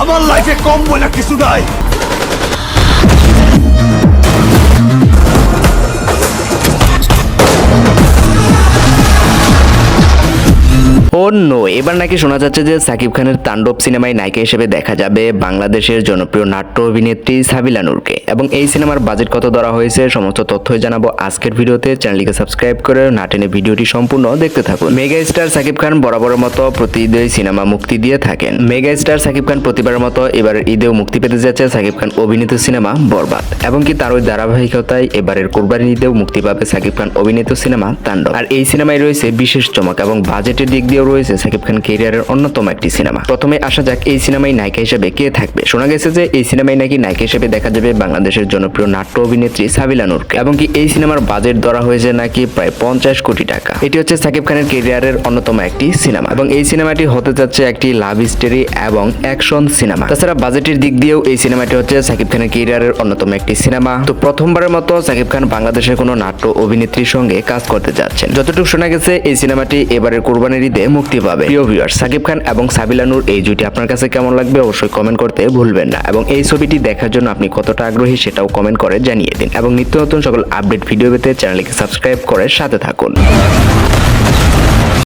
আমার লাইফে কম বলে কিছু নাই। অন্য এবার নাকি শোনা যাচ্ছে যে সাকিব খানের তাণ্ডব সিনেমায় নায়িকা হিসেবে দেখা যাবে বাংলাদেশের জনপ্রিয় নাট্য অভিনেত্রী সাবিলা নূরকে। এবং এই সিনেমার বাজেট কত ধরা হয়েছে, সমস্ত তথ্যই জানাব আজকের ভিডিওতে। চ্যানেলটিকে সাবস্ক্রাইব করে না টেনে ভিডিওটি সম্পূর্ণ দেখতে থাকুন। মেগা স্টার সাকিব খান বরাবরের মতো প্রতি ঈদে সিনেমা মুক্তি দিয়ে থাকেন। মেগা স্টার সাকিব খান প্রতিবারের মতো এবার ঈদেও মুক্তি পেতে যাচ্ছে সাকিব খান অভিনীত সিনেমা বরবাদ। এবং কি তার ওই ধারাবাহিকতায় এবারের কোরবানি ঈদেও মুক্তি পাবে সাকিব খান অভিনীত সিনেমা তাণ্ডব। আর এই সিনেমায় রয়েছে বিশেষ চমক এবং বাজেটের দিক দিয়েও রয়েছে সাকিব খান কেরিয়ারের অন্যতম একটি সিনেমা। প্রথমে আসা যাক এই সিনেমায় নায়িকা হিসেবে কে থাকবে। শোনা গেছে যে এই সিনেমায় নাকি নায়িকা হিসেবে দেখা যাবে বাংলাদেশের জনপ্রিয় নাট্য অভিনেত্রী সাবিলা নূরকে। এবং কি এই সিনেমার বাজেট ধরা হয়েছে নাকি প্রায় পঞ্চাশ কোটি টাকা। এটি হচ্ছে সাকিব খানের কেরিয়ারের অন্যতম একটি সিনেমা। এবং এই সিনেমাটি হতে যাচ্ছে একটি লাভ স্টোরি এবং অ্যাকশন সিনেমা। তাছাড়া বাজেটের দিক দিয়েও এই সিনেমাটি হচ্ছে সাকিব খানের কেরিয়ারের অন্যতম একটি সিনেমা। তো প্রথমবারের মতো সাকিব খান বাংলাদেশের কোনো নাট্য অভিনেত্রীর সঙ্গে কাজ করতে যাচ্ছেন। যতটুকু শোনা গেছে, এই সিনেমাটি এবারের কোরবানির ঈদে মুক্তি পাবে। প্রিয় ভিউয়ার সাকিব খান এবং সাবিলা নূর, এই জুটি আপনার কাছে কেমন লাগবে অবশ্যই কমেন্ট করতে ভুলবেন না। এবং এই ছবিটি দেখার জন্য আপনি কতটা আগ্রহী সেটাও কমেন্ট করে জানিয়ে দিন। এবং নিত্য নতুন সকল আপডেট ভিডিও পেতে চ্যানেলকে সাবস্ক্রাইব করে সাথে থাকুন।